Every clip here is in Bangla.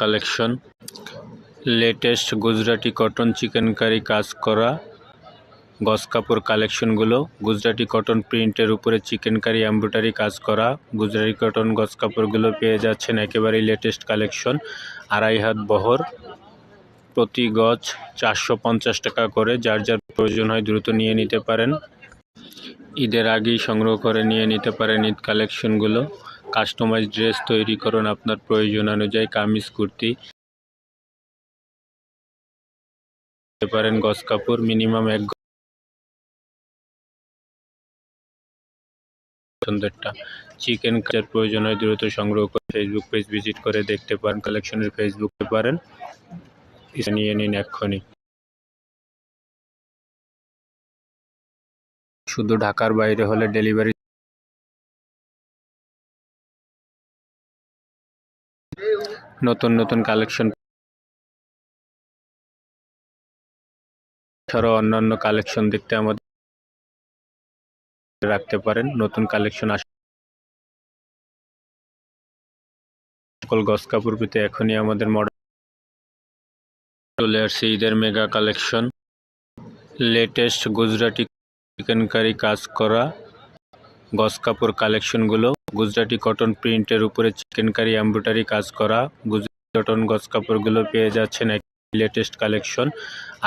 Collection. Latest Gujarati cotton chikankari কাজ করা গস কাপড় কালেকশনগুলো। গুজরাটি কটন প্রিন্টের উপরে চিকেন কারি এমব্রয়ডারি কাজ করা। গুজরাটি কটন গস কাপড়গুলো পেয়ে যাচ্ছেন একেবারেই লেটেস্ট কালেকশন। আড়াই হাত বহর। প্রতি গজ চারশো পঞ্চাশ টাকা করে। যার যার প্রয়োজন হয় দ্রুত নিয়ে নিতে পারেন। ঈদের আগেই সংগ্রহ করে নিয়ে নিতে পারেন ঈদ কালেকশনগুলো। কাস্টমাইজ ড্রেস তৈরি করুন আপনার প্রয়োজন অনুযায়ী কামিজ, কুর্তি। পারেন গস কাপড় মিনিমাম এক চিকেন কাজের প্রয়োজন হয়, দ্রুত সংগ্রহ করে ফেসবুক পেজ ভিজিট করে দেখতে পারেন কালেকশনের ফেসবুকে পারেন। নিয়ে নিন এক্ষুনি। শুধু ঢাকার বাইরে হলে ডেলিভারি নতুন নতুন কালেকশন এছাড়াও অন্যান্য কালেকশন দেখতে আমাদের রাখতে পারেন। নতুন কালেকশন আস সকল গস কাপড় পেতে এখনই আমাদের মডেল চলে আসছে ঈদের mega collection latest Gujarati chikankari কাজ করা গস কাপড় কালেকশনগুলো গুজরাটি কটন প্রিন্টের উপরে চিকেন কারি এমব্রয়ডারি কাজ করা। গুজরাটি কটন গস কাপড়গুলো পেয়ে যাচ্ছেন এক লেটেস্ট কালেকশন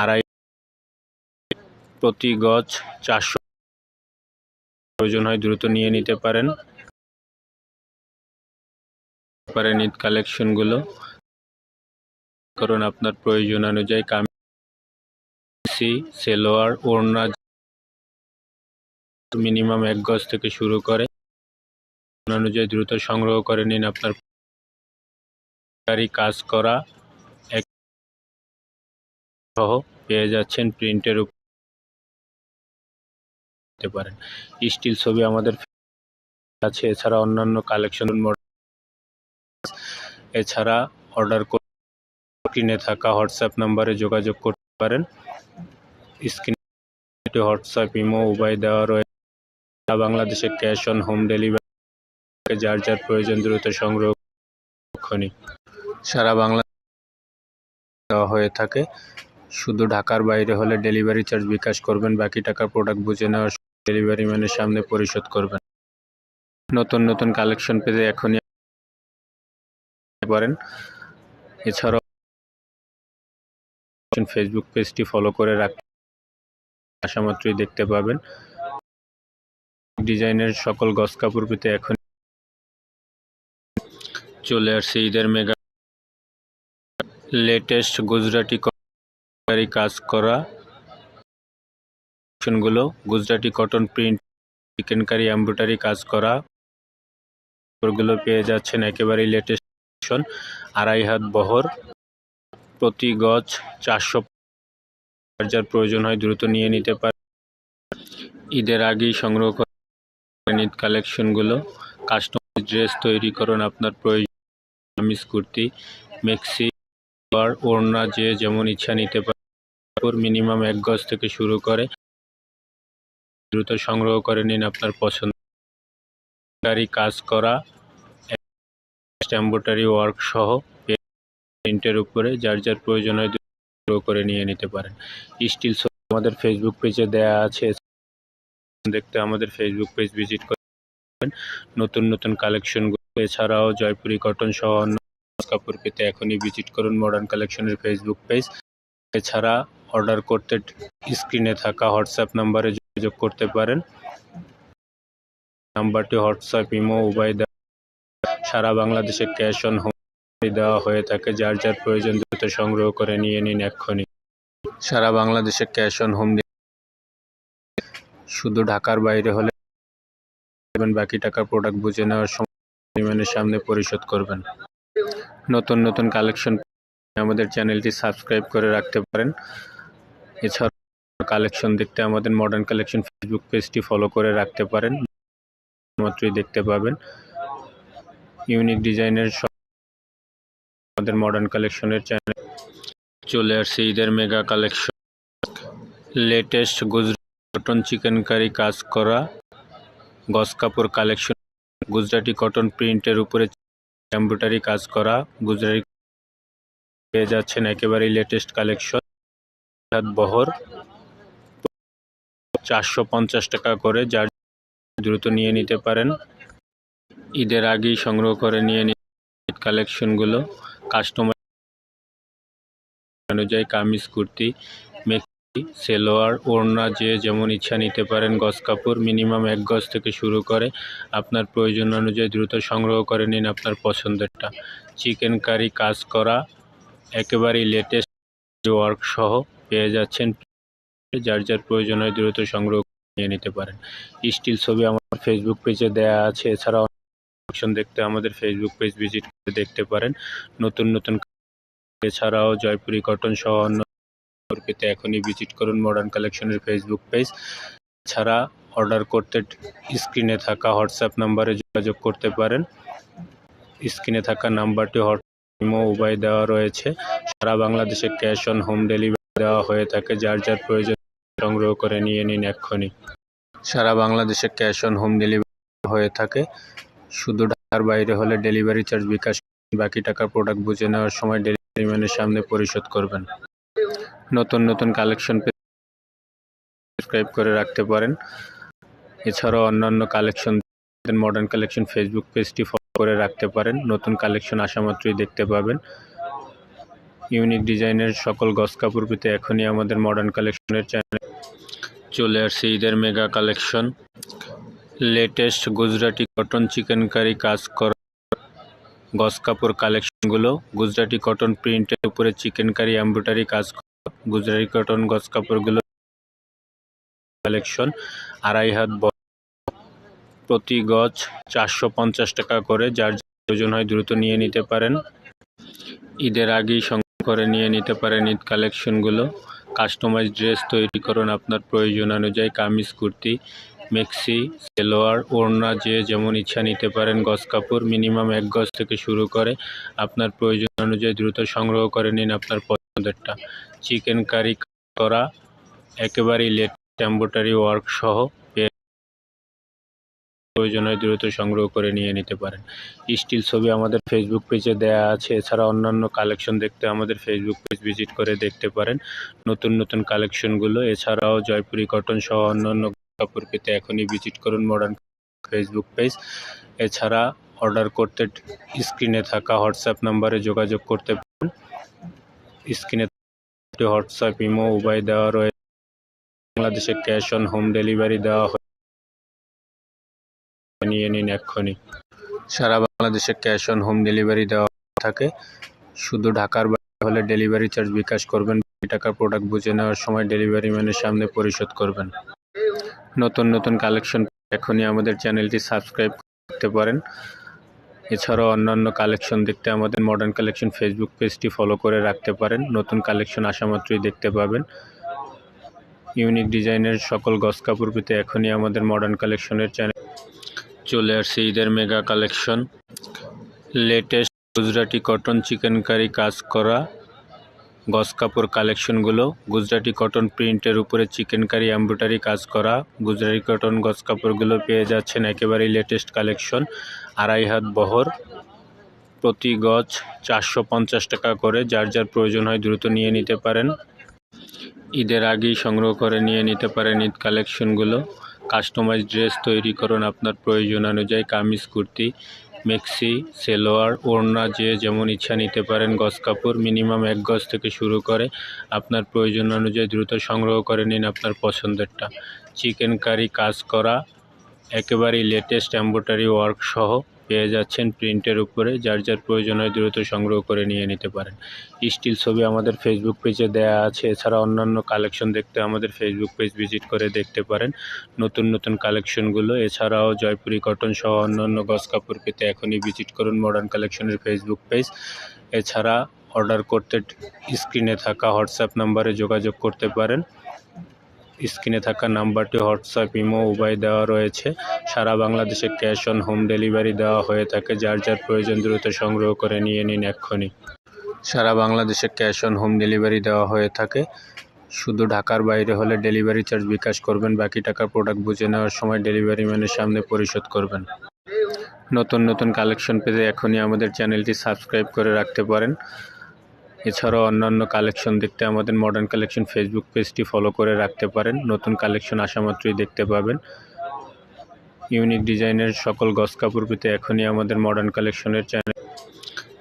আড়াই প্রতি গজ চারশো প্রয়োজন হয়, দ্রুত নিয়ে নিতে পারেন। পারেন ঈদ কালেকশনগুলো করুন আপনার প্রয়োজন অনুযায়ী কামিজি, সেলোয়ার, ওড়না, মিনিমাম এক গজ থেকে শুরু করে অনুযায়ী দ্রুত সংগ্রহ করে নিন আপনার গাড়ি কাজ করা এক সহ পেয়ে যাচ্ছেন প্রিন্টের উপর। পারেন। স্টিল ছবি আমাদের আছে, এছাড়া অন্যান্য কালেকশন এছাড়া অর্ডার স্ক্রিনে থাকা হোয়াটসঅ্যাপ নাম্বারে যোগাযোগ করতে পারেন। স্ক্রিনে হোয়াটসঅ্যাপ, ইমো উভয় দেওয়া রয়েছে বাংলাদেশে ক্যাশ অন হোম ডেলিভারি যার যার প্রয়োজন দ্রুত সংগ্রহ এক্ষুনি সারা বাংলা দেওয়া হয়ে থাকে। শুধু ঢাকার বাইরে হলে ডেলিভারি চার্জ বিকাশ করবেন, বাকি টাকা প্রোডাক্ট বুঝে নেওয়ার ডেলিভারি ম্যানের সামনে পরিশোধ করবেন। নতুন নতুন কালেকশন পেতে এখনই পারেন। এছাড়াও ফেসবুক পেজটি ফলো করে রাখতে আসা মাত্রই দেখতে পাবেন। ডিজাইনের সকল গস কাপড় পেতে এখন চলে আসছে ঈদের মেগা লেটেস্ট গুজরাটি কারি কাজ করা Gujarati cotton print chikankari embroidery কাজ করা গুলো পেয়ে যাচ্ছেন একেবারেই লেটেস্ট আড়াই হাত বহর। প্রতি গজ চারশো যার প্রয়োজন হয়, দ্রুত নিয়ে নিতে পারে। ঈদের আগেই সংগ্রহ করেন ঈদ কালেকশনগুলো কাস্টমার ড্রেস তৈরি করুন, আপনার প্রয়োজন কামিজ কুর্তি মেক্সি আর ওড়না, যে যেমন ইচ্ছা নিতে পারে মিনিমাম এক গজ থেকে শুরু করে দ্রুত সংগ্রহ করে নিন আপনার পছন্দ। গাড়ি কাজ করা এম্ব্রয়ডারি ওয়ার্ক সহ প্রিন্টের উপরে যার যার প্রয়োজন হয় সংগ্রহ করে নিয়ে নিতে পারেন। স্টিল আমাদের ফেসবুক পেজে দেয়া আছে। দেখতে আমাদের ফেসবুক পেজ ভিজিট করবেন। নতুন নতুন কালেকশনগুলো এছাড়াও জয়পুরি কটন সহ অন্য কাপড় পেতে এখনই ভিজিট করুন মডার্ন কালেকশনের ফেসবুক পেজ এছাড়া অর্ডার করতে স্ক্রিনে থাকা হোয়াটসঅ্যাপ নাম্বারে যোগাযোগ করতে পারেন। নাম্বারটি হোয়াটসঅ্যাপ ইমো দেওয়া সারা বাংলাদেশে ক্যাশ অন হোম দেওয়া হয়ে থাকে। যার যার প্রয়োজন দ্রুত সংগ্রহ করে নিয়ে নিন এক্ষুনি। সারা বাংলাদেশে ক্যাশ অন হোম শুধু ঢাকার বাইরে হলে বাকি টাকার প্রোডাক্ট বুঝে নেওয়ার সময় পরিমাণের সামনে পরিশোধ করবেন। নতুন নতুন কালেকশন আমাদের চ্যানেলটি সাবস্ক্রাইব করে রাখতে পারেন। এছাড়া কালেকশন দেখতে আমাদের মডার্ন কালেকশন ফেসবুক পেজটি ফলো করে রাখতে পারেন। মাত্রই দেখতে পাবেন। ইউনিক ডিজাইনের আমাদের মডার্ন কালেকশনের চ্যানেল চলে আসছে ঈদের mega collection latest Gujarat chikankari কাজ করা। গস কাপড় কালেকশন গুজরাটি কটন প্রিন্টের উপরে এমব্রয়ডারি কাজ করা গুজরাটি পেয়ে যাচ্ছেন একেবারেই লেটেস্ট কালেকশন বহর চারশো পঞ্চাশ টাকা করে, যার দ্রুত নিয়ে নিতে পারেন। ঈদের আগেই সংগ্রহ করে নিয়ে কালেকশনগুলো কাস্টমার অনুযায়ী কামিজ, কুর্তি সেলোয়ার ওড়না যে যেমন ইচ্ছা নিতে পারেন গজ কাপড় মিনিমাম এক গজ থেকে শুরু করে আপনার প্রয়োজন অনুযায়ী দ্রুত সংগ্রহ করে নিন আপনার পছন্দেরটা। চিকেন কারি কাজ করা একেবারেই লেটেস্ট ওয়ার্ক সহ পেয়ে যাচ্ছেন। যার যার প্রয়োজন হয় দ্রুত সংগ্রহ নিয়ে নিতে পারেন। স্টিল ছবি আমার ফেসবুক পেজে দেয়া আছে। এছাড়াও দেখতে আমাদের ফেসবুক পেজ ভিজিট করে দেখতে পারেন। নতুন নতুন এছাড়াও জয়পুরি কটন সহ অন্য পেতে এখনই ভিজিট করুন মডার্ন কালেকশনের ফেসবুক পেজ ছাড়া অর্ডার করতে স্ক্রিনে থাকা হোয়াটসঅ্যাপ নাম্বারে যোগাযোগ করতে পারেন। স্ক্রিনে থাকা নাম্বারটি হোয়াটসঅ্যাপ উপায় দেওয়া রয়েছে। সারা বাংলাদেশে ক্যাশ অন হোম ডেলিভারি দেওয়া হয়ে থাকে। যার যার প্রয়োজন সংগ্রহ করে নিয়ে নিন এক্ষুনি। সারা বাংলাদেশে ক্যাশ অন হোম ডেলিভারি হয়ে থাকে। শুধু ঢাকার বাইরে হলে ডেলিভারি চার্জ বিকাশ বাকি টাকা প্রোডাক্ট বুঝে নেওয়ার সময় ডেলিভারি ম্যানের সামনে পরিশোধ করবেন। নতুন নতুন কালেকশন সাবস্ক্রাইব করে রাখতে পারেন। এছাড়াও অন্যান্য কালেকশন মডার্ন কালেকশন ফেসবুক পেজটি ফলো করে রাখতে পারেন। নতুন কালেকশন আসা মাত্রই দেখতে পাবেন। ইউনিক ডিজাইনের সকল গস কাপড় পেতে এখনই আমাদের মডার্ন কালেকশনের চ্যানেল চলে আসছে ঈদের mega collection latest Gujarati cotton chikankari কাজ করা গস কাপড় কালেকশনগুলো গুজরাটি কটন প্রিন্টের উপরে চিকেন কারি এমব্রয়ডারি কাজ গুজরাটি কটন গস কাপড়গুলো কালেকশন আড়াই হাত প্রতি গজ চারশো পঞ্চাশ টাকা করে, যার প্রয়োজন হয় দ্রুত নিয়ে নিতে পারেন। ঈদের আগেই সংগ্রহ করে নিয়ে নিতে পারেন ঈদ কালেকশনগুলো কাস্টমাইজ ড্রেস তৈরি করুন আপনার প্রয়োজন অনুযায়ী কামিজ, কুর্তি, মেক্সি, সেলোয়ার, ওড়না, যে যেমন ইচ্ছা নিতে পারেন গজ কাপড়। মিনিমাম এক গজ থেকে শুরু করে আপনার প্রয়োজন অনুযায়ী দ্রুত সংগ্রহ করে নিন আপনার পছন্দেরটা। চিকেন কারি করা, একেবারেই লেট এম্ব্রয়ডারি ওয়ার্ক সহ প্রয়োজন দ্রুত সংগ্রহ করে নিয়ে নিতে পারেন। স্টিল ছবি আমাদের ফেসবুক পেজে দেয়া আছে, এছাড়া অন্যান্য কালেকশন দেখতে আমাদের ফেসবুক পেজ ভিজিট করে দেখতে পারেন। নতুন নতুন কালেকশনগুলো এছাড়াও জয়পুরি কটন সহ অন্যান্য কাপড় পেতে এখনই ভিজিট করুন মডার্ন ফেসবুক পেজ এছাড়া অর্ডার করতে স্ক্রিনে থাকা হোয়াটসঅ্যাপ নাম্বারে যোগাযোগ করতে পারেন। স্ক্রিনে হোয়াটসঅ্যাপ, ইমো উপায় দেওয়া রয়েছে বাংলাদেশে ক্যাশ অন হোম ডেলিভারি দেওয়া হয় নিয়ে নিন এক্ষুনি। সারা বাংলাদেশে ক্যাশ অন হোম ডেলিভারি দেওয়া থাকে। শুধু ঢাকার বাইরে হলে ডেলিভারি চার্জ বিকাশ করবেন। টাকার প্রোডাক্ট বুঝে নেওয়ার সময় ডেলিভারি ম্যানের সামনে পরিশোধ করবেন। নতুন নতুন কালেকশন এখনই আমাদের চ্যানেলটি সাবস্ক্রাইব করতে পারেন। এছাড়াও অন্যান্য কালেকশন দেখতে আমাদের মডার্ন কালেকশন ফেসবুক পেজটি ফলো করে রাখতে পারেন। নতুন কালেকশন আসা মাত্রই দেখতে পাবেন। ইউনিক ডিজাইনের সকল গস কাপড় পেতে এখনই আমাদের মডার্ন কালেকশনের চ্যানেল চলে আসছে ঈদের mega collection latest Gujarati cotton chikankari কাজ করা। গস কাপড় কালেকশনগুলো, গুজরাটি কটন প্রিন্টের উপরে চিকেন কারি এমব্রয়ডারি কাজ করা, গুজরাটি কটন গস কাপড়গুলো পেয়ে যাচ্ছেন একেবারেই লেটেস্ট কালেকশন আড়াই হাত বহর, প্রতি গজ চারশো পঞ্চাশ টাকা করে, যার যার প্রয়োজন হয় দ্রুত নিয়ে নিতে পারেন। ঈদের আগেই সংগ্রহ করে নিয়ে নিতে পারেন ঈদ কালেকশনগুলো কাস্টমাইজ ড্রেস তৈরি করুন আপনার প্রয়োজন অনুযায়ী, কামিজ, কুর্তি মেক্সি, সেলোয়ার, ওড়না যে যেমন ইচ্ছা নিতে পারেন, গজ কাপড় মিনিমাম এক গজ থেকে শুরু করে আপনার প্রয়োজন অনুযায়ী দ্রুত সংগ্রহ করে নিন আপনার পছন্দেরটা। চিকেন কারি কাজ করা, একেবারেই লেটেস্ট এম্ব্রয়ডারি ওয়ার্ক সহ পেয়ে যাচ্ছেন প্রিন্টের উপরে, যার যার প্রয়োজন হয় দ্রুত সংগ্রহ করে নিয়ে নিতে পারেন। স্টিল ছবি আমাদের ফেসবুক পেজে দেয়া আছে, এছাড়া অন্যান্য কালেকশন দেখতে আমাদের ফেসবুক পেজ ভিজিট করে দেখতে পারেন। নতুন নতুন কালেকশনগুলো এছাড়াও জয়পুরি কটন সহ অন্যান্য গস কাপড় পেতে এখনই ভিজিট করুন মডার্ন কালেকশনের ফেসবুক পেজ এছাড়া অর্ডার করতে স্ক্রিনে থাকা হোয়াটসঅ্যাপ নাম্বারে যোগাযোগ করতে পারেন। স্ক্রিনে থাকা নাম্বারটি হোয়াটসঅ্যাপ, ইমো উপায় দেওয়া রয়েছে। সারা বাংলাদেশে ক্যাশ অন হোম ডেলিভারি দেওয়া হয়ে থাকে। যার যার প্রয়োজন দ্রুত সংগ্রহ করে নিয়ে নিন এক্ষুনি। সারা বাংলাদেশে ক্যাশ অন হোম ডেলিভারি দেওয়া হয়ে থাকে। শুধু ঢাকার বাইরে হলে ডেলিভারি চার্জ বিকাশ করবেন। বাকি টাকার প্রোডাক্ট বুঝে নেওয়ার সময় ডেলিভারি ম্যানের সামনে পরিশোধ করবেন। নতুন নতুন কালেকশন পেতে এখনই আমাদের চ্যানেলটি সাবস্ক্রাইব করে রাখতে পারেন। এছাড়াও অন্যান্য কালেকশন দেখতে আমাদের মডার্ন কালেকশন ফেসবুক পেজটি ফলো করে রাখতে পারেন। নতুন কালেকশন আসা মাত্রই দেখতে পাবেন। ইউনিক ডিজাইনের সকল গস কাপড় পেতে এখনই আমাদের মডার্ন কালেকশনের চ্যানেল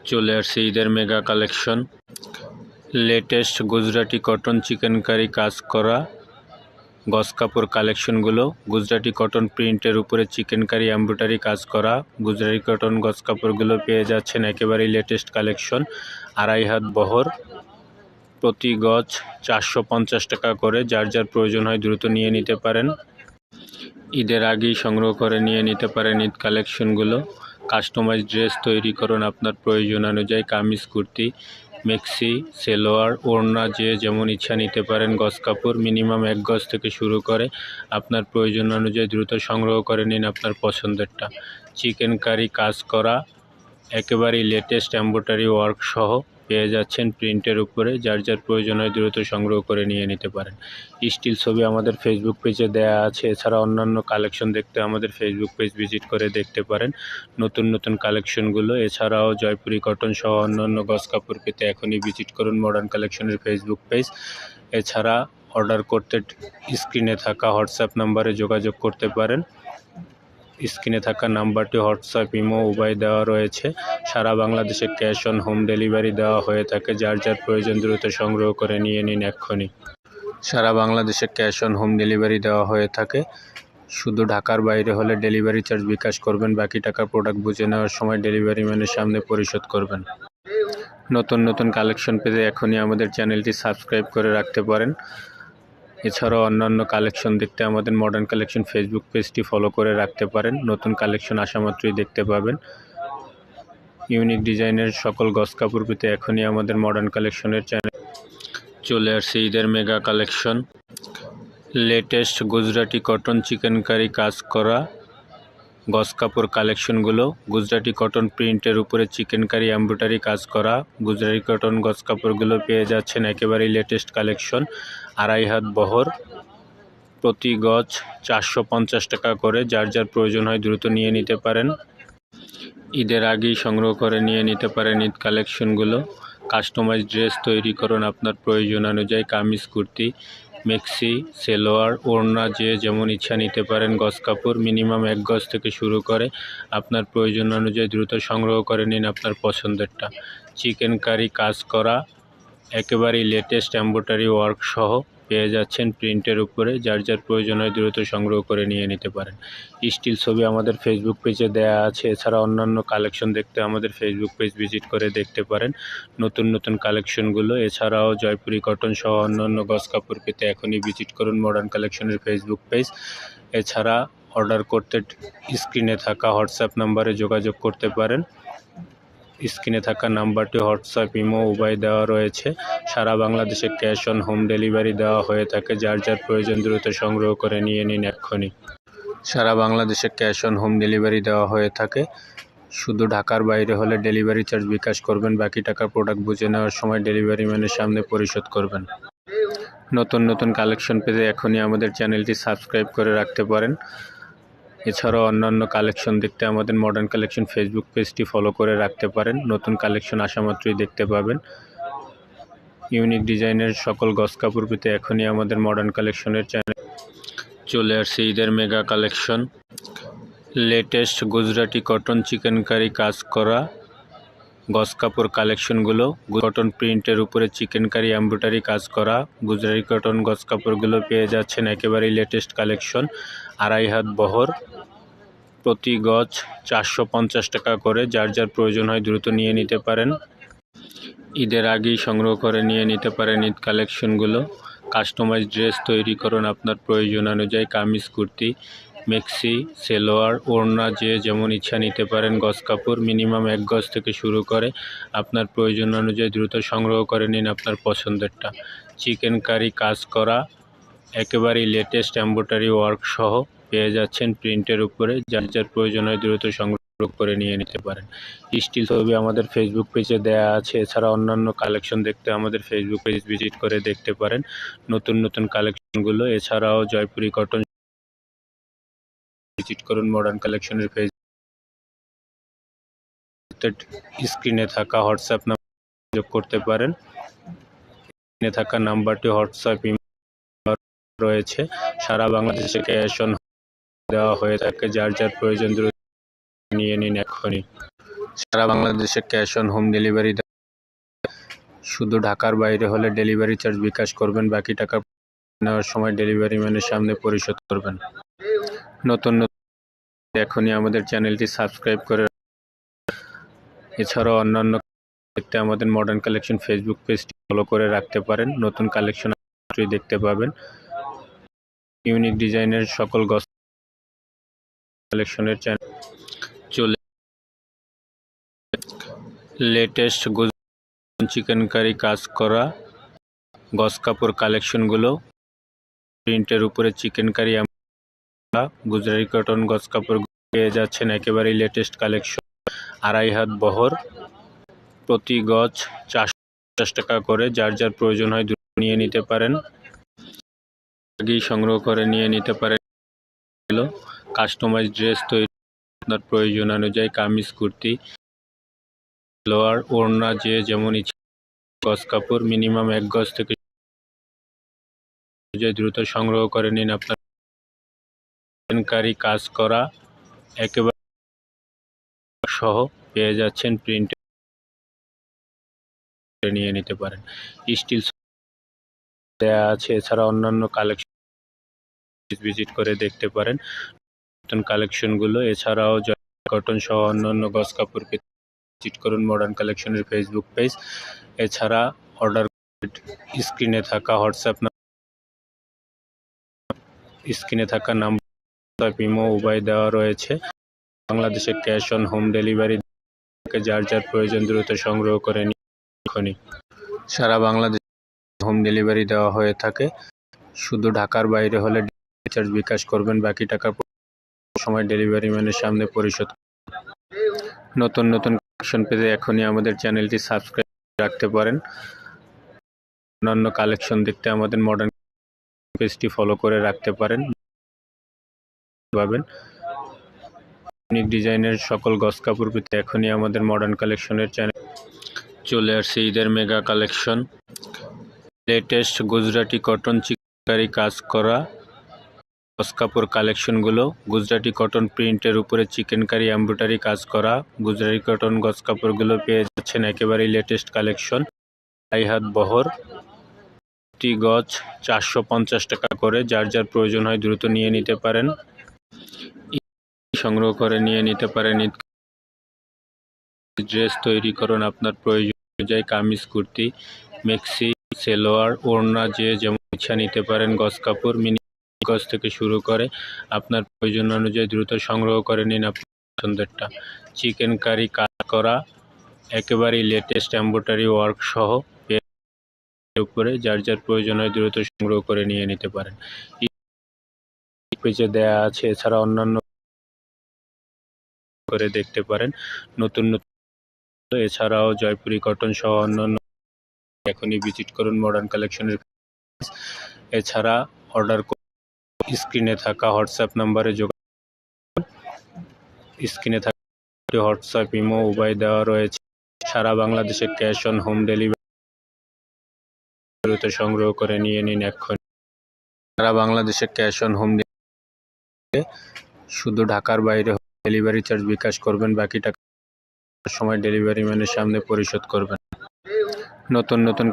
চলে আসছে ঈদের mega collection latest Gujarati cotton chikankari কাজ করা। গস কাপড় কালেকশনগুলো, গুজরাটি কটন প্রিন্টের উপরে চিকেন কারি এমব্রয়ডারি কাজ করা, গুজরাটি কটন গস কাপড়গুলো পেয়ে যাচ্ছেন একেবারেই লেটেস্ট কালেকশন আড়াই হাত বহর, প্রতি গজ চারশো পঞ্চাশ টাকা করে, যার যার প্রয়োজন হয় দ্রুত নিয়ে নিতে পারেন। ঈদের আগেই সংগ্রহ করে নিয়ে নিতে পারেন ঈদ কালেকশনগুলো কাস্টমাইজ ড্রেস তৈরি করুন আপনার প্রয়োজন অনুযায়ী, কামিজ, কুর্তি মেক্সি, সেলোয়ার, ওড়না যে যেমন ইচ্ছা নিতে পারেন, গজ কাপড় মিনিমাম এক গজ থেকে শুরু করে আপনার প্রয়োজন অনুযায়ী দ্রুত সংগ্রহ করে নিন আপনার পছন্দেরটা। চিকেন কারি কাজ করা, একেবারেই লেটেস্ট এম্ব্রয়ডারি ওয়ার্ক সহ পেয়ে যাচ্ছেন প্রিন্টের উপরে, যার যার প্রয়োজন হয় দ্রুত সংগ্রহ করে নিয়ে নিতে পারেন। স্টিল ছবি আমাদের ফেসবুক পেজে দেয়া আছে এছাড়া অন্যান্য কালেকশন দেখতে আমাদের ফেসবুক পেজ ভিজিট করে দেখতে পারেন। নতুন নতুন কালেকশনগুলো এছাড়াও জয়পুরি কটন সহ অন্যান্য গস কাপড় পেতে এখনই ভিজিট করুন মডার্ন কালেকশনের ফেসবুক পেজ এছাড়া অর্ডার করতে স্ক্রিনে থাকা হোয়াটসঅ্যাপ নাম্বারে যোগাযোগ করতে পারেন। স্ক্রিনে থাকা নাম্বারটি হোয়াটসঅ্যাপ, ইমো উভয় দেওয়া রয়েছে। সারা বাংলাদেশে ক্যাশ অন হোম ডেলিভারি দেওয়া হয়ে থাকে। যার যার প্রয়োজন দ্রুত সংগ্রহ করে নিয়ে নিন এক্ষুনি। সারা বাংলাদেশে ক্যাশ অন হোম ডেলিভারি দেওয়া হয়ে থাকে। শুধু ঢাকার বাইরে হলে ডেলিভারি চার্জ বিকাশ করবেন। বাকি টাকা প্রোডাক্ট বুঝে নেওয়ার সময় ডেলিভারি ম্যানের সামনে পরিশোধ করবেন। নতুন নতুন কালেকশন পেতে এখনই আমাদের চ্যানেলটি সাবস্ক্রাইব করে রাখতে পারেন। এছাড়াও অন্যান্য কালেকশন দেখতে আমাদের মডার্ন কালেকশন ফেসবুক পেজটি ফলো করে রাখতে পারেন। নতুন কালেকশন আসা মাত্রই দেখতে পাবেন। ইউনিক ডিজাইনের সকল গস কাপড় পেতে এখনই আমাদের মডার্ন কালেকশনের চ্যানেল চলে আসছে ঈদের mega collection latest Gujarati cotton chikankari কাজ করা গস কাপড় কালেকশনগুলো গুজরাটি কটন প্রিন্টের উপরে চিকেন কারি এমব্রয়ডারি কাজ করা। গুজরাটি কটন গস কাপড়গুলো পেয়ে যাচ্ছেন একেবারেই লেটেস্ট কালেকশন আড়াই হাত বহর প্রতি গজ চারশো পঞ্চাশ টাকা করে, যার যার প্রয়োজন হয় দ্রুত নিয়ে নিতে পারেন। ঈদের আগেই সংগ্রহ করে নিয়ে নিতে পারেন ঈদ কালেকশনগুলো। কাস্টমাইজ ড্রেস তৈরি করুন আপনার প্রয়োজন অনুযায়ী, কামিজ, কুর্তি, মেক্সি, সেলোয়ার, ওড়না, যে যেমন ইচ্ছা নিতে পারেন, গজ কাপড় মিনিমাম এক গজ থেকে শুরু করে আপনার প্রয়োজন অনুযায়ী দ্রুত সংগ্রহ করে নিন আপনার পছন্দেরটা। চিকেন কারি কাজ করা একেবারেই লেটেস্ট এম্ব্রয়ডারি ওয়ার্ক সহ পেয়ে যাচ্ছেন প্রিন্টের উপরে, যার যার প্রয়োজন হয় দ্রুত সংগ্রহ করে নিয়ে নিতে পারেন। স্টিল ছবি আমাদের ফেসবুক পেজে দেয়া আছে এছাড়া অন্যান্য কালেকশন দেখতে আমাদের ফেসবুক পেজ ভিজিট করে দেখতে পারেন। নতুন নতুন কালেকশনগুলো এছাড়াও জয়পুরি কটন সহ অন্যান্য গস কাপড় পেতে এখনই ভিজিট করুন মডার্ন কালেকশনের ফেসবুক পেজ এছাড়া অর্ডার করতে স্ক্রিনে থাকা হোয়াটসঅ্যাপ নাম্বারে যোগাযোগ করতে পারেন। স্ক্রিনে থাকা নাম্বারটি হোয়াটসঅ্যাপ, ইমো উভয় দেওয়া রয়েছে। সারা বাংলাদেশে ক্যাশ অন হোম ডেলিভারি দেওয়া হয়ে থাকে। যার যার প্রয়োজন দ্রুত সংগ্রহ করে নিয়ে নিন এক্ষুনি। সারা বাংলাদেশে ক্যাশ অন হোম ডেলিভারি দেওয়া হয়ে থাকে। শুধু ঢাকার বাইরে হলে ডেলিভারি চার্জ বিকাশ করবেন। বাকি টাকা প্রোডাক্ট বুঝে নেওয়ার সময় ডেলিভারি ম্যানের সামনে পরিশোধ করবেন। নতুন নতুন কালেকশন পেতে এখনই আমাদের চ্যানেলটি সাবস্ক্রাইব করে রাখতে পারেন। এছাড়াও অন্যান্য কালেকশন দেখতে আমাদের মডার্ন কালেকশন ফেসবুক পেজটি ফলো করে রাখতে পারেন। নতুন কালেকশন আসা মাত্রই দেখতে পাবেন। ইউনিক ডিজাইনের সকল গস কাপড় পেতে এখনই আমাদের মডার্ন কালেকশনের চ্যানেল চলে আসছে ঈদের mega collection latest Gujarati cotton chikankari কাজ করা গস কাপড় কালেকশনগুলো কটন প্রিন্টের উপরে চিকেন কারি এমব্রয়ডারি কাজ করা। গুজরাটি কটন গস কাপড়গুলো পেয়ে যাচ্ছেন একেবারেই লেটেস্ট কালেকশন আড়াই হাত বহর প্রতি গজ চারশো পঞ্চাশ টাকা করে, যার যার প্রয়োজন হয় দ্রুত নিয়ে নিতে পারেন। ঈদের আগেই সংগ্রহ করে নিয়ে নিতে পারেন ঈদ কালেকশনগুলো। কাস্টমাইজ ড্রেস তৈরি করুন আপনার প্রয়োজন অনুযায়ী, কামিজ, কুর্তি, মেক্সি, সেলোয়ার, ওড়না, যে যেমন ইচ্ছা নিতে পারেন, গজ কাপড় মিনিমাম এক গজ থেকে শুরু করে আপনার প্রয়োজন অনুযায়ী দ্রুত সংগ্রহ করে নিন আপনার পছন্দেরটা। চিকেন কারি কাজ করা একেবারেই লেটেস্ট এম্ব্রয়ডারি ওয়ার্ক সহ পেয়ে যাচ্ছেন প্রিন্টের উপরে। যার যার প্রয়োজন হয় দ্রুত সংগ্রহ করে নিয়ে নিতে পারেন। স্টিল ছবি আমাদের ফেসবুক পেজে দেয়া আছে। এছাড়া অন্যান্য কালেকশন দেখতে আমাদের ফেসবুক পেজ ভিজিট করে দেখতে পারেন। নতুন নতুন কালেকশনগুলো এছাড়াও জয়পুরি কটন ভিজিট করুন মডার্ন কালেকশনের পেজ স্ক্রিনে থাকা হোয়াটসঅ্যাপ যোগ করতে পারেন। এখানে থাকা নাম্বারটি হোয়াটসঅ্যাপ রয়েছে। সারা বাংলাদেশে ক্যাশ অন দেওয়া হয়ে থাকে, যার যার প্রয়োজন নিয়ে নিন এখনই। সারা বাংলাদেশে ক্যাশ অন হোম ডেলিভারি শুধু ঢাকার বাইরে হলে ডেলিভারি চার্জ বিকাশ করবেন, বাকি টাকা নেওয়ার সময় ডেলিভারি ম্যানের সামনে পরিশোধ করবেন। নতুন নতুন এখনই আমাদের চ্যানেলটি সাবস্ক্রাইব করে এছাড়াও অন্যান্য দেখতে আমাদের মডার্ন কালেকশন ফেসবুক পেজটি ফলো করে রাখতে পারেন। নতুন কালেকশন দেখতে পাবেন। ইউনিক ডিজাইনের সকল গস কালেকশনের চ্যানেল চলে লেটেস্ট চিকেন কারি কাজ করা গস কাপড় কালেকশনগুলো। প্রিন্টের উপরে চিকেন কারি আমরা গুজরাটি কটন গস কাপড় পেয়ে যাচ্ছেন একেবারেই লেটেস্ট কালেকশন। আড়াই হাত বহর। প্রতি গজ চারশো টাকা করে। যার যার প্রয়োজন হয় নিয়ে নিতে পারেন। আগেই সংগ্রহ করে নিয়ে নিতে পারেন কাস্টমাইজ ড্রেস তৈরি আপনার প্রয়োজন অনুযায়ী কামিজ, কুর্তি লোয়ার ওড়না, যে যেমন ইচ্ছা, গজ কাপড় মিনিমাম এক গজ থেকে দ্রুত সংগ্রহ করে নিন। আপনার কাজ করা একেবারে সহ পেয়ে যাচ্ছেন প্রিন্ট নিয়ে নিতে পারেন। স্টিল দেয়া আছে। এছাড়া অন্যান্য কালেকশন ভিজিট করে দেখতে পারেন। নতুন কালেকশনগুলো এছাড়াও কটন সহ অন্যান্য গস কাপড় ভিজিট করুন মডার্ন কালেকশনের ফেসবুক পেজ এছাড়া অর্ডার স্ক্রিনে থাকা হোয়াটসঅ্যাপ স্ক্রিনে থাকা নাম্বার ইমো উভয় দেওয়া রয়েছে। বাংলাদেশে ক্যাশ অন হোম ডেলিভারি যার যার প্রয়োজন দ্রুত সংগ্রহ করে নিখনি সারা বাংলাদেশ হোম ডেলিভারি দেওয়া হয়ে থাকে। শুধু ঢাকার বাইরে হলে চার্জ বিকাশ করবেন, বাকি টাকা সময় ডেলিভারি ম্যানের সামনে পরিশোধ নতুন নতুন কালেকশন পেতে এখনই আমাদের চ্যানেলটি সাবস্ক্রাইব রাখতে পারেন। অন্যান্য কালেকশন দেখতে আমাদের মডার্ন পেজটি ফলো করে রাখতে পারেন। পাবেন। ইউনিক ডিজাইনের সকল গস কাপড় পেতে এখনই আমাদের মডার্ন কালেকশনের চ্যানেল চলে আসছে ঈদের mega collection latest Gujarati cotton chikankari কাজ করা গস কাপড় কালেকশনগুলো গুজরাটি কটন প্রিন্টের উপরে চিকেন কারি এমব্রয়ডারি কাজ করা। গুজরাটি কটন গস কাপড়গুলো পেয়ে যাচ্ছেন একেবারেই লেটেস্ট কালেকশন আই হাত বহর। প্রতি গজ চারশো টাকা করে। যার যার প্রয়োজন হয় দ্রুত নিয়ে নিতে পারেন। সংগ্রহ করে নিয়ে নিতে পারেন। ড্রেস তৈরি করুন আপনার প্রয়োজন অনুযায়ী। কামিজ, কুর্তি, মেক্সি সেলোয়ার ওড়না যে যেমন ইচ্ছা নিতে পারেন, গজ কাপড়, মিনি গজ থেকে শুরু করে আপনার প্রয়োজন অনুযায়ী দ্রুত সংগ্রহ করে নিন আপনার পছন্দেরটা। চিকেন কারি কাজ করা একেবারেই লেটেস্ট এম্ব্রয়ডারি ওয়ার্ক সহ উপরে যার যার প্রয়োজন হয় দ্রুত সংগ্রহ করে নিয়ে নিতে পারেন। পেজে দেয়া আছে, এছাড়া অন্যান্য করে দেখতে পারেন। নতুন নতুন, এছাড়াও জয়পুরি কটন সহ অন্যান্য এখনই ভিজিট করুন মডার্ন কালেকশনের এছাড়া অর্ডার স্ক্রিনে থাকা হোয়াটসঅ্যাপ নাম্বারে যোগাযোগ স্ক্রিনে থাকা হোয়াটসঅ্যাপ ইমো উভয় দেওয়া রয়েছে। সারা বাংলাদেশে ক্যাশ অন হোম ডেলিভারি সংগ্রহ করে নিয়ে নিন এখন সারা বাংলাদেশে ক্যাশ অন হোম ডেলিভারি শুধু ঢাকার বাইরে ডেলিভারি চার্জ বিকাশ করবেন, বাকি টাকা সময় ডেলিভারি ম্যানের সামনে পরিশোধ করবেন। নতুন নতুন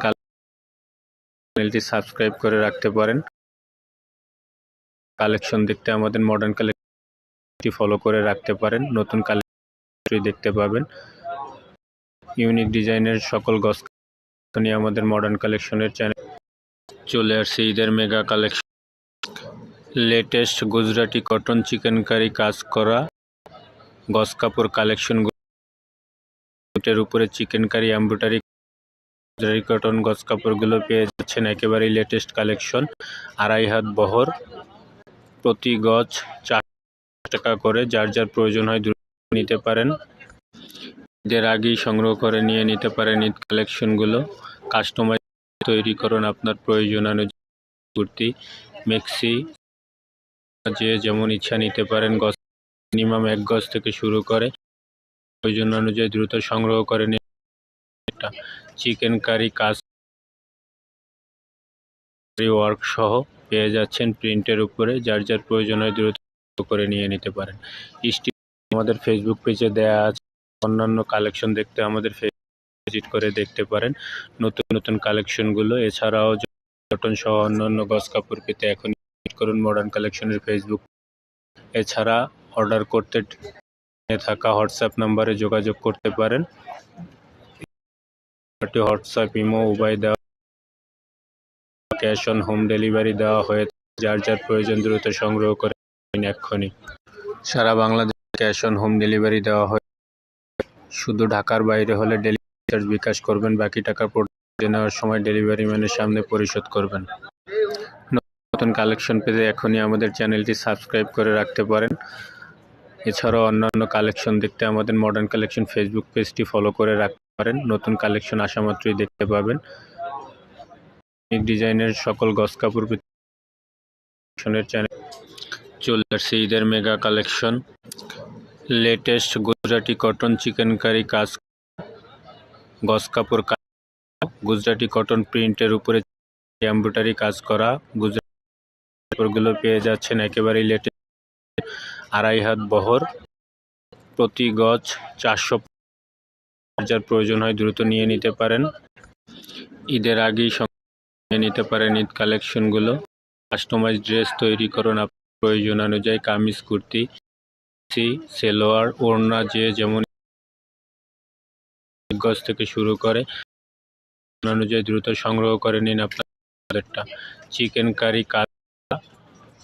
চ্যানেলটি সাবস্ক্রাইব করে রাখতে পারেন। কালেকশন দেখতে আমাদের মডার্ন কালেকশনটি ফলো করে রাখতে পারেন। নতুন কালেকশন দেখতে পাবেন। ইউনিক ডিজাইনের সকল গস আমাদের মডার্ন কালেকশনের চ্যানেল চলে আসছে। ঈদের mega collection latest Gujarati cotton chikankari কাজ করা গস কাপড় কালেকশনগুলোর উপরে chikankari embroidery Gujarati cotton গস কাপড়গুলো পেয়ে যাচ্ছেন একেবারেই লেটেস্ট কালেকশন আড়াই হাত বহর। প্রতি গজ চার টাকা করে, যার যার প্রয়োজন হয় দ্রুত নিতে পারেন। ঈদের আগেই সংগ্রহ করে নিয়ে নিতে পারেন ঈদ কালেকশনগুলো কাস্টমাইজ তৈরি করুন আপনার প্রয়োজন অনুযায়ী কুর্তি মেক্সি যে যেমন ইচ্ছা নিতে পারেন গজ মিনিমাম এক গজ থেকে শুরু করে প্রয়োজন অনুযায়ী দ্রুত সংগ্রহ করে নিন। চিকেন কারি কাজ ওয়ার্ক সহ পেয়ে যাচ্ছেন প্রিন্টের উপরে, যার যার প্রয়োজন হয় দ্রুত করে নিয়ে নিতে পারেন। আমাদের ফেসবুক পেজে দেয়া আছে, অন্যান্য কালেকশন দেখতে আমাদের ভিজিট করে দেখতে পারেন। নতুন নতুন কালেকশনগুলো এছাড়াও কটন সহ অন্যান্য গস কাপড় পেতে এখন করুন মডার্ন কালেকশনের ফেসবুক এছাড়া অর্ডার করতে থাকা হোয়াটসঅ্যাপ নাম্বারে যোগাযোগ করতে পারেন। হোয়াটসঅ্যাপ, ইমো উভয় দেওয়া, ক্যাশ অন হোম ডেলিভারি দেওয়া হয়ে যার যার প্রয়োজন দ্রুত সংগ্রহ করে নিন এক্ষুনি। সারা বাংলাদেশে ক্যাশ অন হোম ডেলিভারি দেওয়া হয় শুধু ঢাকার বাইরে হলে ডেলিভারি চার্জ বিকাশ করবেন, বাকি টাকা প্রোডাক্ট নেওয়ার সময় ডেলিভারি ম্যানের সামনে পরিশোধ করবেন। নতুন কালেকশন পেতে এখনই আমাদের চ্যানেলটি সাবস্ক্রাইব করে রাখতে পারেন। এছাড়াও অন্যান্য কালেকশন দেখতে আমাদের মডার্ন কালেকশন ফেসবুক পেজটি ফলো করে রাখতে পারেন। নতুন কালেকশন আসা মাত্রই দেখতে পাবেন। ডিজাইনের সকল গস কাপড় কালেকশনের চ্যানেল চলে আসছে ঈদের mega collection latest Gujarati cotton chikankari কাজ গস কাপড় গুজরাটি কটন প্রিন্টের উপরে এমব্রয়ডারি কাজ করা। গুজরাটি কাপড়গুলো পেয়ে যাচ্ছেন একেবারেই লেটেস্ট আড়াই হাত বহর। প্রতি গজ চারশো যার প্রয়োজন হয় দ্রুত নিয়ে নিতে পারেন। ঈদের আগেই নিয়ে নিতে পারেন ঈদ কালেকশনগুলো। কাস্টমাইজ ড্রেস তৈরি করুন আপনার প্রয়োজন অনুযায়ী কামিজ, কুর্তি সেলোয়ার, ওড়না, যে যেমন গজ থেকে শুরু করে অনুযায়ী দ্রুত সংগ্রহ করে নিন আপনাদেরটা চিকেন কারি, কালা,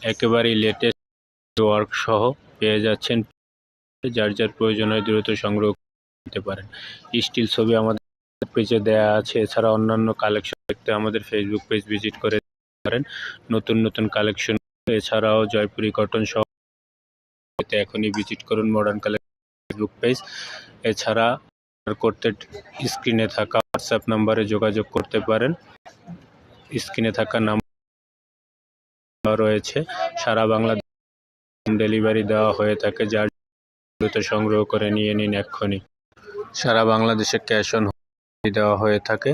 একেবারেই লেটেস্ট ওয়ার্ক সহ পেয়ে যাচ্ছেন। যার যার প্রয়োজন হয় দ্রুত সংগ্রহ করতে পারেন। স্টিল ছবি আমাদের পেজে দেয়া আছে। এছাড়া অন্যান্য কালেকশন দেখতে আমাদের ফেসবুক পেজ ভিজিট করে পারেন। নতুন নতুন কালেকশন এছাড়াও জয়পুরি কটন সহ এখনই ভিজিট করুন মডার্ন কালেকশন ফেসবুক পেজ এছাড়া করতে স্ক্রিনে থাকা হোয়াটসঅ্যাপ নাম্বারে যোগাযোগ করতে পারেন। স্ক্রিনে থাকা নাম্বার রয়েছে। সারা বাংলা ডেলিভারি দেওয়া হয়ে থাকে। যার সংগ্রহ করে নিয়ে নিন এক্ষুনি। সারা বাংলাদেশে ক্যাশ অন দেওয়া হয়ে থাকে।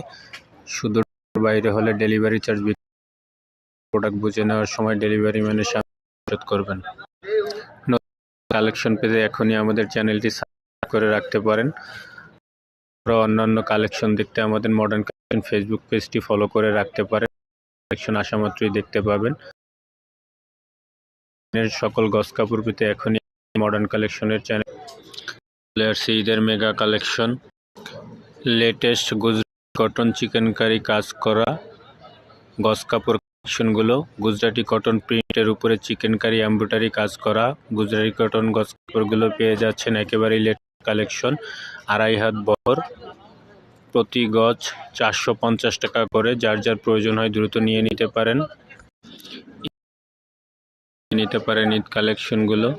শুধু বাইরে হলে ডেলিভারি চার্জ প্রোডাক্ট বুঝে নেওয়ার সময় ডেলিভারি ম্যানের সাথে করবেন। কালেকশন পেতে এখনই আমাদের চ্যানেলটি সাবস্ক্রাইব করে রাখতে পারেন। অন্যান্য কালেকশন দেখতে আমাদের মডার্ন কালেকশন ফেসবুক পেজটি ফলো করে রাখতে পারেন। কালেকশন আসা মাত্রই দেখতে পাবেন। সকল গস কাপড় পেতে এখনই মডার্ন কালেকশনের চ্যানেল আসছে ঈদের mega collection latest Gujarati cotton chikankari কাজ করা, গস কাপড় কালেকশনগুলো গুজরাটি কটন প্রিন্টের উপরে চিকেন কারি এমব্রয়ডারি কাজ করা গুজরাটি কটন গস কাপড়গুলো পেয়ে যাচ্ছেন একেবারেই লেটেস্ট কালেকশন আড়াই হাত বহর প্রতি গজ চারশো পঞ্চাশ টাকা করে, যার যার প্রয়োজন হয় দ্রুত নিয়ে নিতে পারেন। নিতে পারেন ঈদ কালেকশনগুলো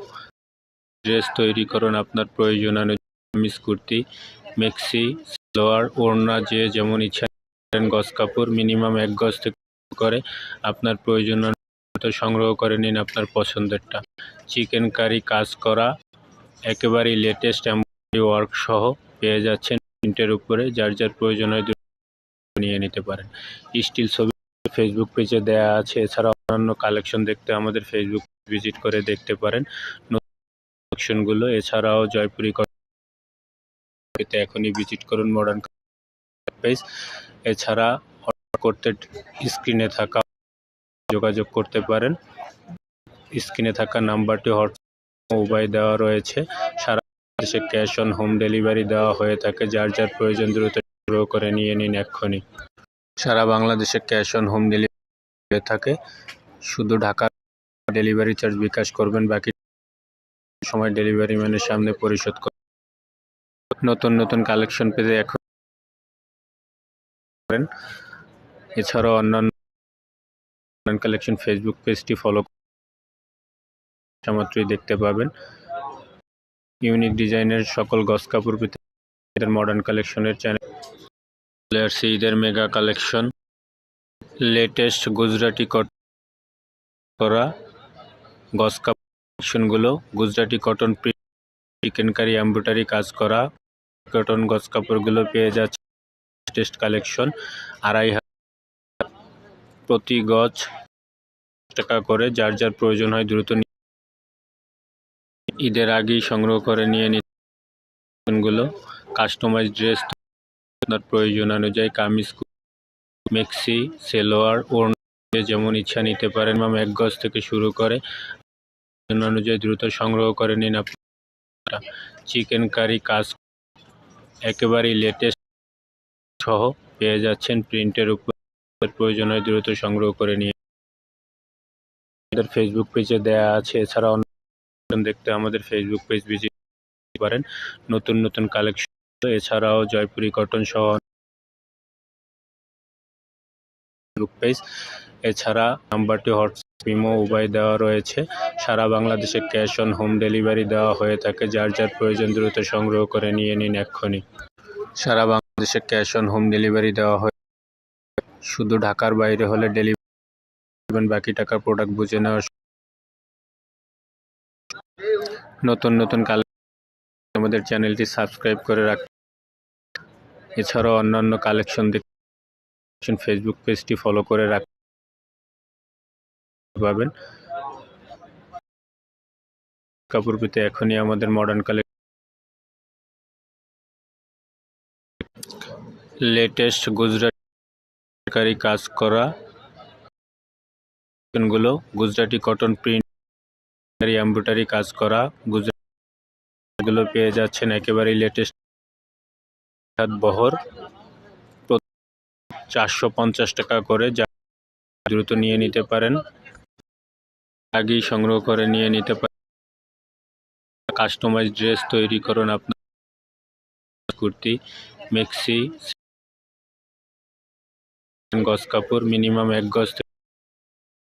ড্রেস তৈরি করুন আপনার প্রয়োজন অনুযায়ী কুর্তি, মেক্সি, সালোয়ার, ওড়না, যে যেমন ইচ্ছা গজ কাপড় মিনিমাম এক গজ থেকে করে আপনার প্রয়োজন সংগ্রহ করে নিন আপনার পছন্দেরটা। চিকেন কারি কাজ করা, একেবারেই লেটেস্ট এমব্রয়ডারি ওয়ার্ক সহ পেয়ে যাচ্ছেন প্রিন্টের উপরে, যার যার প্রয়োজন হয় নিয়ে নিতে পারেন। স্টিল ছবি ফেসবুক পেজে দেয়া আছে এছাড়া অন্যান্য কালেকশন দেখতে আমাদের ফেসবুক ভিজিট করে দেখতে পারেন। কালেকশনগুলো এছাড়াও জয়পুরি পেতে এখনই ভিজিট করুন মডার্ন পেজ এছাড়া করতে স্ক্রিনে থাকা যোগাযোগ করতে পারেন। স্ক্রিনে থাকা নাম্বারটি হোয়াটসঅ্যাপ উভয় দেওয়া রয়েছে। সারা দেশে ক্যাশ অন হোম ডেলিভারি দেওয়া হয়ে থাকে। যার যার প্রয়োজন দ্রুত সংগ্রহ করে নিয়ে নিন এক্ষুনি। সারা বাংলাদেশে ক্যাশ অন হোম ডেলিভারি হয়ে থাকে। শুধু ঢাকা ডেলিভারি চার্জ বিকাশ করবেন, বাকি সময় ডেলিভারি ম্যানের সামনে পরিশোধ করবেন নতুন নতুন কালেকশন পেতে এখন এছাড়াও অন্যান্য কালেকশন ফেসবুক পেজটি ফলো মাত্রই দেখতে পাবেন। ইউনিক ডিজাইনের সকল গস কাপড় পেতে মডার্ন কালেকশনের চ্যানেল ঈদের মেগা কালেকশন লেটেস্ট গুজরাটি করা গস কালেকশনগুলো Gujarati cotton print chikankari embroidery কাজ করা, কটন গজ কাপড়গুলো পেয়ে যাচ্ছে টেস্ট কালেকশন আড়াই হাজার প্রতি গজ টাকা করে, যার যার প্রয়োজন হয় দ্রুত ঈদের আগেই সংগ্রহ করে নিয়ে নিতে গুলো। কাস্টমাইজ ড্রেস আপনার প্রয়োজন অনুযায়ী কামিজ মেক্সি, সেলোয়ার যে যেমন ইচ্ছা নিতে পারেন বা এক গজ থেকে শুরু করে প্রয়োজন অনুযায়ী দ্রুত সংগ্রহ করে নিন চিকেন কারি কাজ একেবারেই লেটেস্ট সহ পেয়ে যাচ্ছেন প্রিন্টের উপর প্রয়োজন হয় দ্রুত সংগ্রহ করে নিয়ে। আমাদের ফেসবুক পেজে দেয়া আছে এছাড়া অন্য দেখতে আমাদের ফেসবুক পেজ ভিজিট পারেন নতুন নতুন কালেকশন এছাড়াও জয়পুরি কটন সহ ফেসবুক পেজ। এছাড়া নাম্বারটি হোয়াটসঅ্যাপ, ইমো উভয় দেওয়া রয়েছে। সারা বাংলাদেশে ক্যাশ অন হোম ডেলিভারি দেওয়া হয়ে থাকে। যার যার প্রয়োজন দ্রুত সংগ্রহ করে নিয়ে নিন এক্ষুনি। সারা বাংলাদেশে ক্যাশ অন হোম ডেলিভারি দেওয়া হয় শুধু ঢাকার বাইরে হলে ডেলিভারি বাকি টাকার প্রোডাক্ট বুঝে নেওয়ার নতুন নতুন কালে আমাদের চ্যানেলটি সাবস্ক্রাইব করে রাখ এছাড়াও অন্যান্য কালেকশন দেখুন ফেসবুক পেজটি ফলো করে রাখ পাবেন। কাপড় পেতে এখনই আমাদের মডার্ন কালে লেটেস্ট গুজরাটি কাজ করা গুলো, গুজরাটি কটন প্রিন্ট এমব্রয়ডারি কাজ করা গুজরাটি গুলো পেয়ে যাচ্ছেন একেবারেই লেটেস্ট বহর চারশো পঞ্চাশ টাকা করে যা দ্রুত নিয়ে নিতে পারেন। আগেই সংগ্রহ করে নিয়ে নিতে পারেন। কাস্টমাইজ ড্রেস তৈরি করুন আপনার কুর্তি, মেক্সি, গজ কাপড়, মিনিমাম এক গজ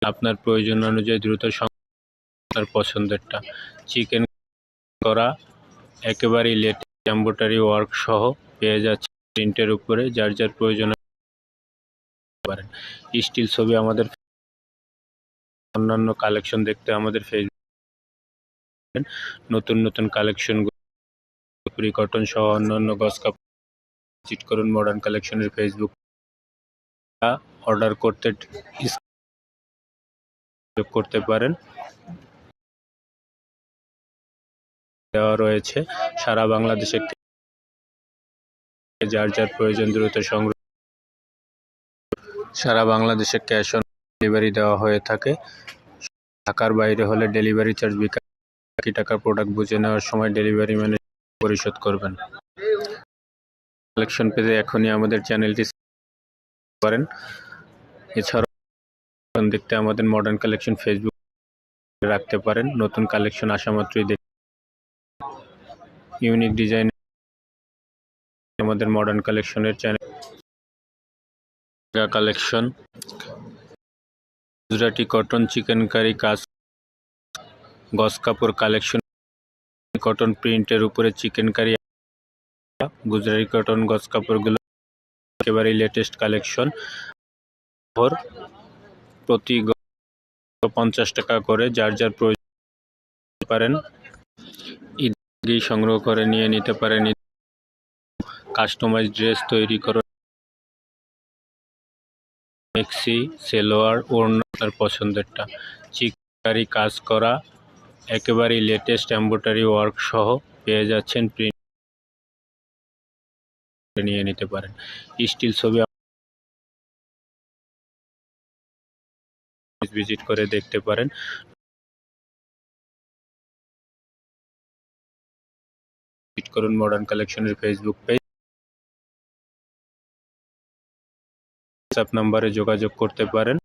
আপনার প্রয়োজন অনুযায়ী দ্রুত আপনার পছন্দেরটা। চিকেন করা একেবারেই লেট এম্বোটারি ওয়ার্ক সহ পেয়ে যাচ্ছে প্রিন্টের উপরে। যার যার প্রয়োজন পারেন। স্টিল ছবি আমাদের অন্যান্য কালেকশন দেখতে আমাদের ফেসবুক নতুন নতুন কালেকশন কটন সহ অন্যান্য গজ কাপড় ভিজিট করুন মডার্ন কালেকশনের ফেসবুক অর্ডার করতে করতে পারেন। দেওয়া রয়েছে। সারা বাংলাদেশে যার যার প্রয়োজন দ্রুত সংগ্রহ সারা বাংলাদেশে ক্যাশ অন ডেলিভারি দেওয়া হয়ে থাকে। ঢাকার বাইরে হলে ডেলিভারি চার্জ বাকি টাকার প্রোডাক্ট বুঝে নেওয়ার সময় ডেলিভারি ম্যানেজ পরিশোধ করবেন। কালেকশন পেতে এখনই আমাদের চ্যানেলটি করেন। এছাড়াও দেখতে আমাদের মডার্ন কালেকশন ফেসবুক রাখতে পারেন। নতুন কালেকশন আসা মাত্রই দেখ ইউনিক ডিজাইন আমাদের মডার্ন কালেকশনের channel collection. Gujarati cotton chikankari কাজ। গস কাপড় কালেকশন। কটন প্রিন্টের উপরে চিকেন গুজরাটি কটন গস কাপড়গুলো একেবারেই লেটেস্ট কালেকশন। প্রতি পঞ্চাশ টাকা করে যার যার প্রয়োজন পারেন। ঈদগি সংগ্রহ করে নিয়ে নিতে পারেন। কাস্টমাইজ ড্রেস তৈরি করো মেক্সি, সেলোয়ার ওড়নার পছন্দেরটা। চিকারি কাজ করা, একেবারেই লেটেস্ট এম্ব্রয়ডারি ওয়ার্ক সহ পেয়ে যাচ্ছেন প্রিন্ট নিয়ে নিতে পারেন। স্টিল ছবি ভিজিট করে দেখতে পারেন। ভিজিট করুন মডার্ন কালেকশনের ফেসবুক পেজ হোয়াটসঅ্যাপ নাম্বারে যোগাযোগ করতে পারেন।